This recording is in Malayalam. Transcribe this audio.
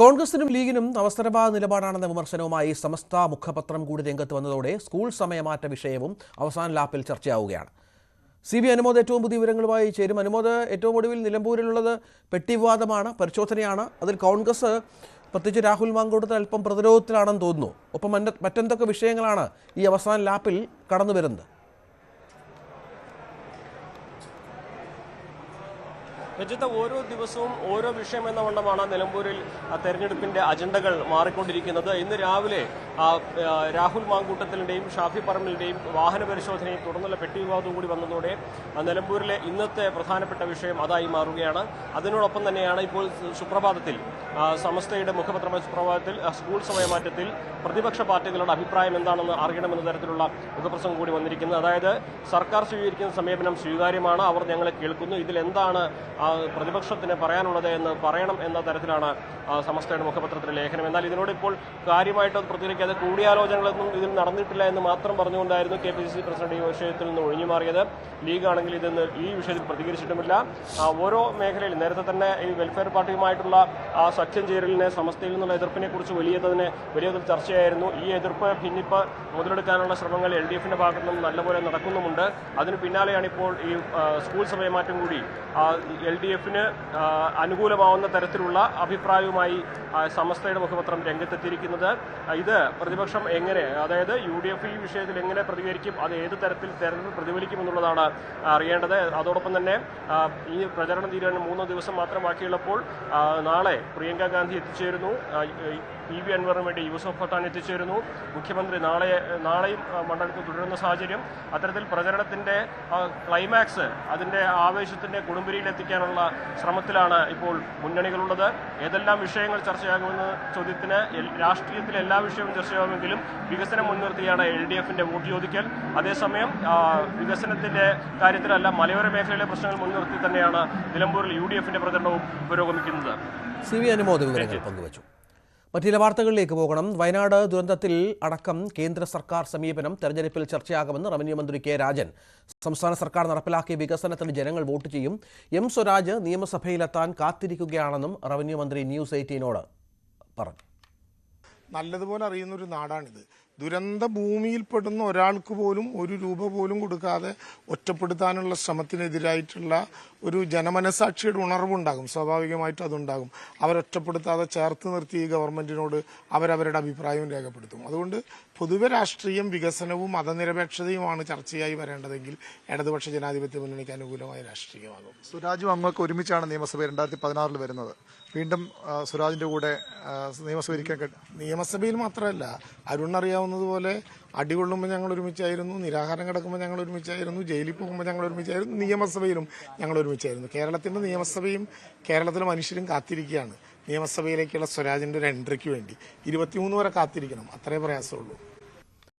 കോൺഗ്രസിനും ലീഗിനും അവസരവാദ നിലപാടാണെന്ന വിമർശനവുമായി സമസ്ത മുഖപത്രം കൂടി രംഗത്ത് വന്നതോടെ സ്കൂൾ സമയമാറ്റ വിഷയവും അവസാന ലാപ്പിൽ ചർച്ചയാവുകയാണ്. സി ബി അനുമോദ് ഏറ്റവും പുതിയ വിവരങ്ങളുമായി ചേരും. അനുമോദ് ഏറ്റവും ഒടുവിൽ നിലമ്പൂരിലുള്ളത് പെട്ടിവിവാദമാണ് പരിശോധനയാണ്. അതിൽ കോൺഗ്രസ് പ്രത്യേകിച്ച് രാഹുൽ മാങ്കോട്ടത്തിൽ അല്പം പ്രതിരോധത്തിലാണെന്ന് തോന്നുന്നു. ഒപ്പം മറ്റ് മറ്റെന്തൊക്കെ വിഷയങ്ങളാണ് ഈ അവസാന ലാപ്പിൽ കടന്നു വരുന്നത് രഞ്ജിത്ത് ഓരോ ദിവസവും ഓരോ വിഷയം എന്ന വണ്ണമാണ് നിലമ്പൂരിൽ തെരഞ്ഞെടുപ്പിന്റെ അജണ്ടകൾ മാറിക്കൊണ്ടിരിക്കുന്നത്. ഇന്ന് രാവിലെ രാഹുൽ മാങ്കൂട്ടത്തിലിന്റെയും ഷാഫി പറമ്പിലിന്റെയും വാഹന പരിശോധനയും തുടർന്നുള്ള പെട്ടി വിവാദവും കൂടി വന്നതോടെ നിലമ്പൂരിലെ ഇന്നത്തെ പ്രധാനപ്പെട്ട വിഷയം അതായി മാറുകയാണ്. അതിനോടൊപ്പം തന്നെയാണ് ഇപ്പോൾ സുപ്രഭാതത്തിൽ സമസ്തയുടെ മുഖപത്ര സുപ്രഭാതത്തിൽ സ്കൂൾ സമയമാറ്റത്തിൽ പ്രതിപക്ഷ പാർട്ടികളുടെ അഭിപ്രായം എന്താണെന്ന് അറിയണമെന്ന തരത്തിലുള്ള മുഖപ്രസംഗം കൂടി വന്നിരിക്കുന്നത്. അതായത് സർക്കാർ സ്വീകരിക്കുന്ന സമീപനം സ്വീകാര്യമാണ്. അവർ ഞങ്ങളെ കേൾക്കുന്നു. ഇതിൽ എന്താണ് പ്രതിപക്ഷത്തിന് പറയാനുള്ളത് എന്ന് പറയണം എന്ന തരത്തിലാണ് സമസ്തയുടെ മുഖപത്രത്തിലെ ലേഖനം. എന്നാൽ ഇതിനോട് ഇപ്പോൾ കാര്യമായിട്ട് പ്രതികരിക്കാതെ കൂടിയാലോചനകളൊന്നും ഇതിൽ നടന്നിട്ടില്ല എന്ന് മാത്രം പറഞ്ഞുകൊണ്ടായിരുന്നു K P C C president ഈ വിഷയത്തിൽ നിന്ന് ഒഴിഞ്ഞു മാറിയത്. ലീഗ് ആണെങ്കിൽ ഇതെന്ന് ഈ വിഷയത്തിൽ പ്രതികരിച്ചിട്ടുമില്ല. ഓരോ മേഖലയിൽ നേരത്തെ തന്നെ ഈ വെൽഫെയർ പാർട്ടിയുമായിട്ടുള്ള ആ സഖ്യം ചേരലിനെ സമസ്തയിൽ നിന്നുള്ള എതിർപ്പിനെ കുറിച്ച് വലിയ തന്നെ വലിയ ചർച്ചയായിരുന്നു. ഈ എതിർപ്പ് ഭിന്നിപ്പ് മുതലെടുക്കാനുള്ള ശ്രമങ്ങൾ എൽ ഡി എഫിന്റെ ഭാഗത്തു നിന്നും നല്ലപോലെ നടക്കുന്നുമുണ്ട്. അതിന് പിന്നാലെയാണ് ഇപ്പോൾ ഈ സ്കൂൾ സമയമാറ്റം കൂടി എൽ ഡി എഫിന് അനുകൂലമാവുന്ന തരത്തിലുള്ള അഭിപ്രായവുമായി സമസ്തയുടെ മുഖപത്രം രംഗത്തെത്തിയിരിക്കുന്നത്. ഇത് പ്രതിപക്ഷം എങ്ങനെ അതായത് യു ഡി എഫ് ഈ വിഷയത്തിൽ എങ്ങനെ പ്രതികരിക്കും അത് ഏത് തരത്തിൽ തെരഞ്ഞെടുപ്പ് പ്രതിഫലിക്കും എന്നുള്ളതാണ് അറിയേണ്ടത്. അതോടൊപ്പം തന്നെ ഈ പ്രചരണം തീരാൻ മൂന്ന് ദിവസം മാത്രം ബാക്കിയുള്ളപ്പോൾ നാളെ പ്രിയങ്ക ഗാന്ധി എത്തിച്ചേരുന്നു. പി വി അൻവറിന് വേണ്ടി യൂസഫ് ഫത്താൻ എത്തിച്ചേരുന്നു. മുഖ്യമന്ത്രി നാളെ നാളെയും മണ്ഡലത്തിൽ തുടരുന്ന സാഹചര്യം അത്തരത്തിൽ പ്രചരണത്തിന്റെ ആ, ക്ലൈമാക്സ് അതിന്റെ ആവേശത്തിന്റെ കൊടുമ്പിരിയിലെത്തിക്കാനുള്ള ശ്രമത്തിലാണ് ഇപ്പോൾ മുന്നണികളുള്ളത്. ഏതെല്ലാം വിഷയങ്ങൾ ചർച്ചയാകുമെന്ന ചോദ്യത്തിന് രാഷ്ട്രീയത്തിൽ രാഷ്ട്രീയത്തിലെ എല്ലാ വിഷയവും ചർച്ചയാകുമെങ്കിലും വികസനം മുൻനിർത്തിയാണ് എൽ ഡി എഫിന്റെ വോട്ട് ചോദിക്കൽ. അതേസമയം വികസനത്തിന്റെ വികസനത്തിന്റെ കാര്യത്തിലല്ല മലയോര മേഖലയിലെ പ്രശ്നങ്ങൾ മുൻനിർത്തി തന്നെയാണ് നിലമ്പൂരിൽ യു ഡി എഫിന്റെ പ്രചരണവും പുരോഗമിക്കുന്നത്. സി വി അനുമോദ വിവരങ്ങൾ പങ്കുവച്ചു. മറ്റു വാർത്തകളിലേക്ക് പോകണം. വയനാട് ദുരന്തത്തിൽ അടക്കം കേന്ദ്ര സർക്കാർ സമീപനം തെരഞ്ഞെടുപ്പിൽ ചർച്ചയാകുമെന്ന് റവന്യൂ മന്ത്രി കെ രാജൻ. സംസ്ഥാന സർക്കാർ നടപ്പിലാക്കിയ വികസനത്തിന് ജനങ്ങൾ വോട്ട് ചെയ്യും. എം സ്വരാജ് നിയമസഭയിലെത്താൻ കാത്തിരിക്കുകയാണെന്നും റവന്യൂ മന്ത്രി ന്യൂസ് എയ്റ്റീനോട് പറഞ്ഞു. നല്ലതുപോലെ അറിയുന്ന ഒരു നാടാണിത്. ദുരന്ത ഭൂമിയിൽപ്പെടുന്ന ഒരാൾക്ക് പോലും ഒരു രൂപ പോലും കൊടുക്കാതെ ഒറ്റപ്പെടുത്താനുള്ള ശ്രമത്തിനെതിരായിട്ടുള്ള ഒരു ജനമനസാക്ഷിയുടെ ഉണർവുണ്ടാകും. സ്വാഭാവികമായിട്ടും അതുണ്ടാകും. അവരൊറ്റപ്പെടുത്താതെ ചേർത്ത് നിർത്തി ഈ ഗവൺമെന്റിനോട് അവരവരുടെ അഭിപ്രായം രേഖപ്പെടുത്തും. അതുകൊണ്ട് പൊതുവെ രാഷ്ട്രീയം വികസനവും മതനിരപേക്ഷതയുമാണ് ചർച്ചയായി വരേണ്ടതെങ്കിൽ ഇടതുപക്ഷ ജനാധിപത്യ മുന്നണിക്ക് അനുകൂലമായ രാഷ്ട്രീയമാകും. സുരാജും അങ്ങൊക്കെ ഒരുമിച്ചാണ് നിയമസഭ രണ്ടായിരത്തി പതിനാറിൽ വരുന്നത്. വീണ്ടും സുരാജിന്റെ കൂടെ നിയമസഭ നിയമസഭയിൽ മാത്രമല്ല അരുൺ അറിയാവുന്നതുപോലെ അടികൊള്ളുമ്പോൾ ഞങ്ങൾ ഒരുമിച്ചായിരുന്നു നിരാഹാരം കിടക്കുമ്പോൾ ഞങ്ങൾ ഒരുമിച്ചായിരുന്നു ജയിലിൽ പോകുമ്പോൾ ഞങ്ങൾ ഒരുമിച്ചായിരുന്നു നിയമസഭയിലും ഞങ്ങൾ ഒരുമിച്ചായിരുന്നു. കേരളത്തിന്റെ നിയമസഭയും കേരളത്തിലെ മനുഷ്യരും കാത്തിരിക്കുകയാണ്. നിയമസഭയിലേക്കുള്ള സ്വരാജിന്റെ ഒരു എൻട്രിക്ക് വേണ്ടി. ഇരുപത്തിമൂന്ന് വരെ കാത്തിരിക്കണം. അത്രേ പ്രയാസമുള്ളൂ.